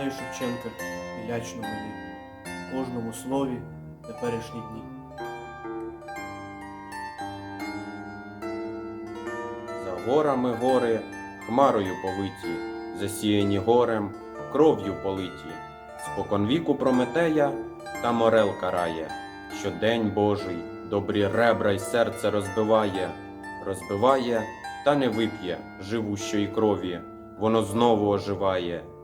Шевченка і лячно мені, в кожному слові теперішні дні. За горами гори, хмарою повиті, засіяні горем, кров'ю политі. Споконвіку Прометея та морел карає, що день Божий добрі ребра й серце розбиває, розбиває та не вип'є живущої крові, воно знову оживає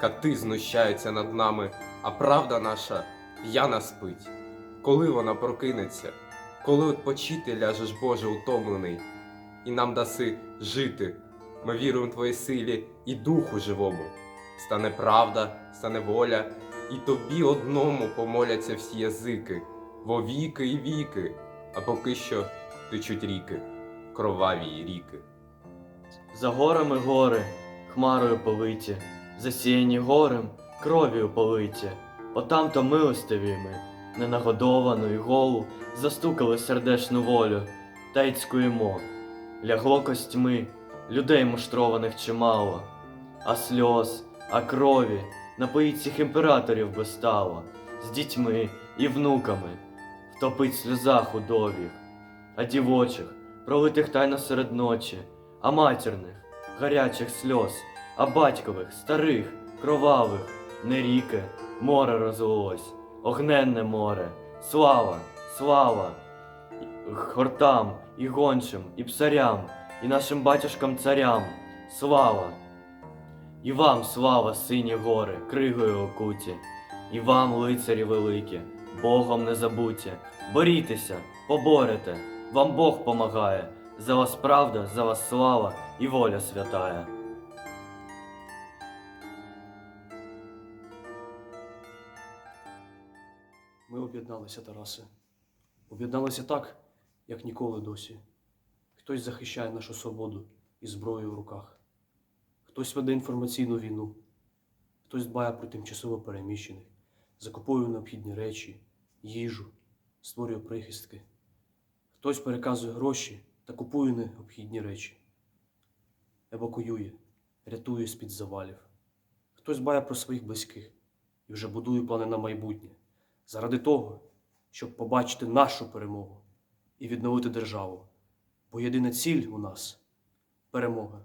Кати знущаються над нами, а правда наша п'яна спить. Коли вона прокинеться, коли відпочити ляжеш, Боже, утомлений, і нам даси жити. Ми віруємо в Твоїй силі і духу живому. Стане правда, стане воля, і тобі одному помоляться всі язики, во віки і віки, а поки що течуть ріки, кроваві ріки. За горами гори, хмарою повиті, засіяні горем, кров'ю политі. Отам то милостиві ми, ненагодовану і голу, застукали сердешну волю, та й цькуємо. Лягло костьми, людей муштрованих чимало, а сльоз, а крові напоїть цих імператорів би стало, з дітьми і внуками, втопить сльоза худобіх, а дівочих, пролитих тайно серед ночі, а матірних, гарячих сльоз, а батькових, старих, кровавих, не ріки, море розлилось, огненне море, слава, слава, хортам, і гончим, і псарям, і нашим батюшкам царям, слава. І вам слава, сині гори, кригою окуті, і вам, лицарі великі, Богом не забуті. Борітеся, поборете, вам Бог помагає, за вас правда, за вас слава і воля святая. Ми об'єдналися, Тарасе. Об'єдналися так, як ніколи досі. Хтось захищає нашу свободу із зброєю в руках. Хтось веде інформаційну війну, хтось дбає про тимчасово переміщених, закуповує необхідні речі, їжу, створює прихистки. Хтось переказує гроші та купує необхідні речі, евакуює, рятує з-під завалів. Хтось дбає про своїх близьких і вже будує плани на майбутнє заради того, щоб побачити нашу перемогу і відновити державу. Бо єдина ціль у нас перемога.